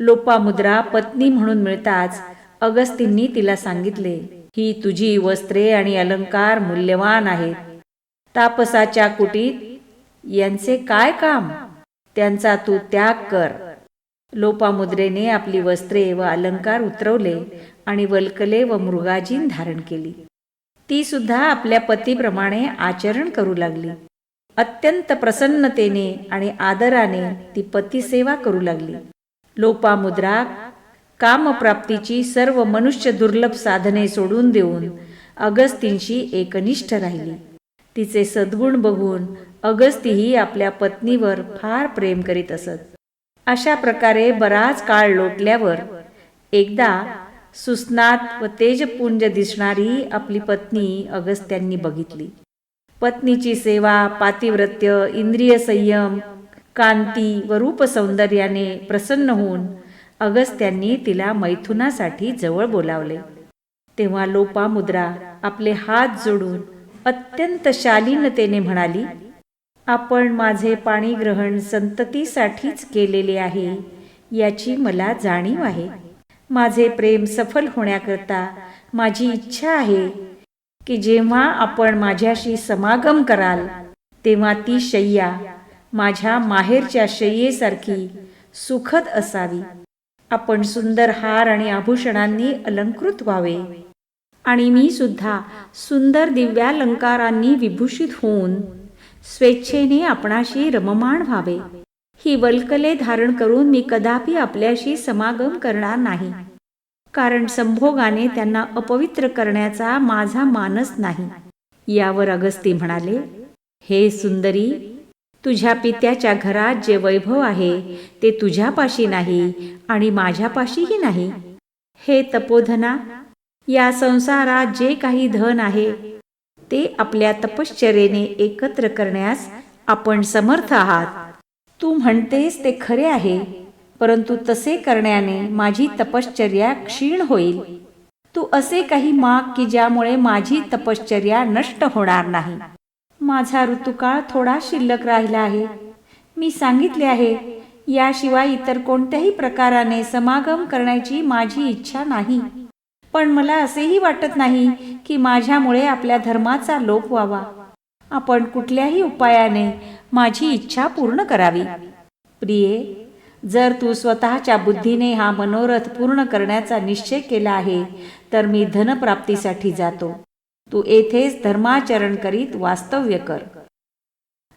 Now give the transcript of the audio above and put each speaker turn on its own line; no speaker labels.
लोपामुद्रा पत्नी म्हणून मिळताच अगस्तींनी तिला सांगितले ही तुझी वस्त्रे आणि अलंकार मूल्यवान आहेत. तापसाच्या कुटीत यांचे काय काम? त्यांचा तू त्याग कर. लोपामुद्रेने आपली वस्त्रे व अलंकार उतरवले आणि वल्कले व मृगाजीन धारण केली. ती सुद्धा आपल्या पतीप्रमाणे आचरण करू लागली. अत्यंत प्रसन्नतेने आणि आदराने ती पतीसेवा करू लागली. लोपामुद्रा कामप्राप्तीची सर्व मनुष्य दुर्लभ साधने सोडून देऊन अगस्तींशी एकनिष्ठ राहिली. तिचे सद्गुण बघून अगस्तीही आपल्या पत्नीवर फार प्रेम करीत असत. अशा प्रकारे बराच काळ लोटल्यावर एकदा सुस्नात व तेजपुंज दिसणारी आपली पत्नी अगस्त्यांनी बघितली. पत्नीची सेवा पातिव्रत्य इंद्रिय संयम कांती व रूप सौंदर्याने प्रसन्न होऊन अगस्त्यांनी तिला मैथुनासाठी जवळ बोलावले. तेव्हा लोपामुद्रा आपले हात जोडून अत्यंत शालीनतेने म्हणाली आपण माझे पाणीग्रहण संततीसाठीच केलेले आहे याची मला जाणीव आहे. माझे प्रेम सफल होण्याकरता माझी इच्छा आहे की जेव्हा आपण माझ्याशी समागम कराल तेव्हा ती शय्या माझ्या माहेरच्या शय्येसारखी सुखद असावी. आपण सुंदर हार आणि आभूषणांनी अलंकृत व्हावे. आणि मी सुद्धा सुंदर दिव्यालंकारांनी विभूषित होऊन स्वेच्छेने आपणाशी रममाण व्हावे. ही वल्कले धारण करून मी कदापि आपल्याशी समागम करणार नाही. कारण संभोगाने त्यांना अपवित्र करण्याचा माझा मानस नाही. यावर अगस्ती म्हणाले हे सुंदरी तुझ्या पित्याच्या घरात जे वैभव आहे ते तुझ्यापाशी नाही आणि माझ्यापाशीही नाही. हे तपोधना या संसारात जे काही धन आहे ते आपल्या तपश्चर्येने एकत्र करण्यास आपण समर्थ आहात. तू म्हणतेस ते खरे आहे परंतु तसे करण्याने माझी तपश्चर्या क्षीण होईल. तू असे काही माग की ज्यामुळे माझी तपश्चर्या नष्ट होणार नाही. माझा ऋतुकाळ थोडा शिल्लक राहिला आहे. मी सांगितले आहे याशिवाय इतर कोणत्याही प्रकाराने समागम करण्याची माझी इच्छा नाही. पण मला असेही वाटत नाही की माझ्यामुळे आपल्या धर्माचा लोप व्हावा. आपण कुठल्याही उपायाने माझी इच्छा पूर्ण करावी. प्रिये जर तू स्वतःच्या बुद्धीने हा मनोरथ पूर्ण करण्याचा निश्चय केला आहे तर मी धनप्राप्तीसाठी जातो. तू येथेच धर्माचरण करीत वास्तव्य कर.